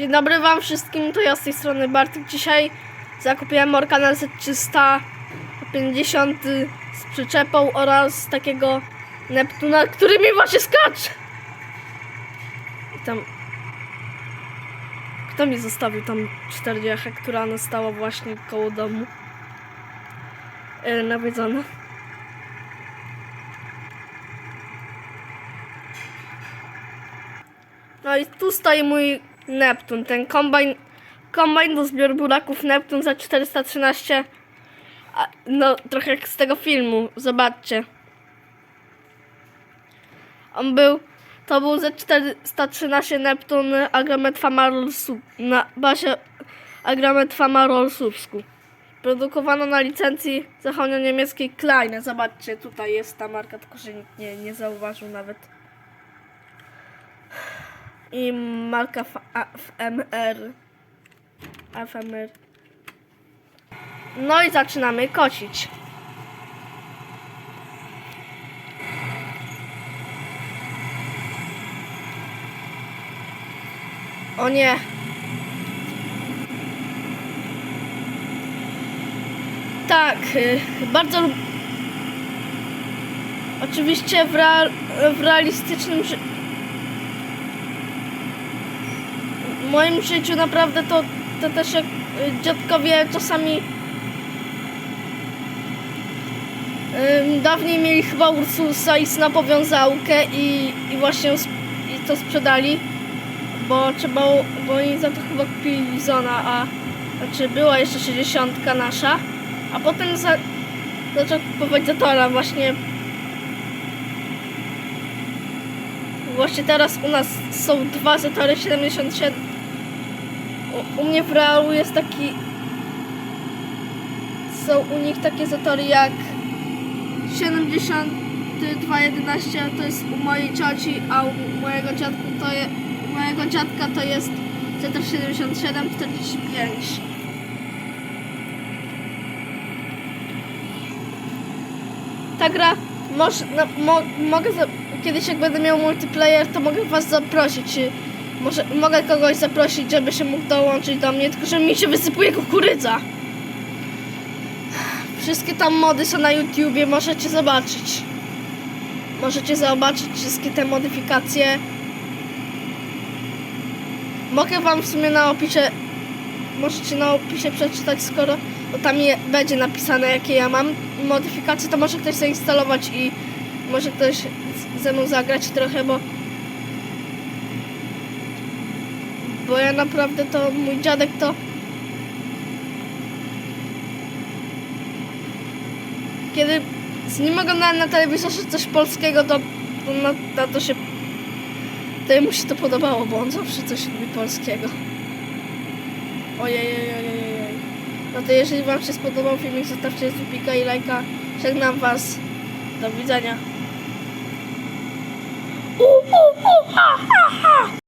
Dzień dobry wam wszystkim, to ja z tej strony Bartek. Dzisiaj zakupiłem Orkanel Z350 z przyczepą oraz takiego Neptuna, który mi właśnie skacze. I tam... Kto mi zostawił tam 40, która ona stała właśnie koło domu? Yy, nawiedzona. No i tu stoi mój Neptun, ten kombajn, kombajn do zbioru buraków Neptun za 413. A, no, trochę jak z tego filmu, zobaczcie. On był, to był za 413 Neptun Agromet Famarol Sub, na bazie Agromet Famarol Subsku. Produkowano na licencji zachodnio-niemieckiej Kleine. Zobaczcie, tutaj jest ta marka, tylko że nikt nie, nie zauważył nawet i marka FMR. FMR. No i zaczynamy kosić. O nie. Tak, y, bardzo Oczywiście w, real, w realistycznym ży- w moim życiu naprawdę to, to też jak y, dziadkowie czasami dawniej mieli chyba Ursusa i snapowiązałkę i, i właśnie i to sprzedali, bo trzeba, bo oni za to chyba kupili Bizona, a znaczy była jeszcze 60 nasza, a potem za, zaczął kupować Zatora właśnie. Właśnie teraz u nas są dwa Zatory 77 u, mnie w realu jest taki. Są u nich takie zatory jak 7211 to jest u mojej cioci, a u mojego dziadku to je, u mojego dziadka to jest Zator 7745. Ta gra może, no, mo, mogę kiedyś jak będę miał multiplayer, to mogę was zaprosić. Może mogę kogoś zaprosić, żeby się mógł dołączyć do mnie, tylko że mi się wysypuje kukurydza. Wszystkie tam mody są na YouTubie, możecie zobaczyć. Możecie zobaczyć wszystkie te modyfikacje. Mogę wam w sumie na opisie, możecie na opisie przeczytać, skoro tam je, będzie napisane jakie ja mam modyfikacje, to może ktoś zainstalować i może ktoś ze mną zagrać trochę, bo bo ja naprawdę to mój dziadek to kiedy z nim oglądałem na telewizorze coś polskiego, to, na, na to się to mu się to podobało, bo on zawsze coś lubi polskiego. Ojej, ojej, ojej. No to jeżeli wam się spodobał filmik, zostawcie subika i lajka. Żegnam was. Do widzenia. Uh, uh, uh, ha, ha, ha.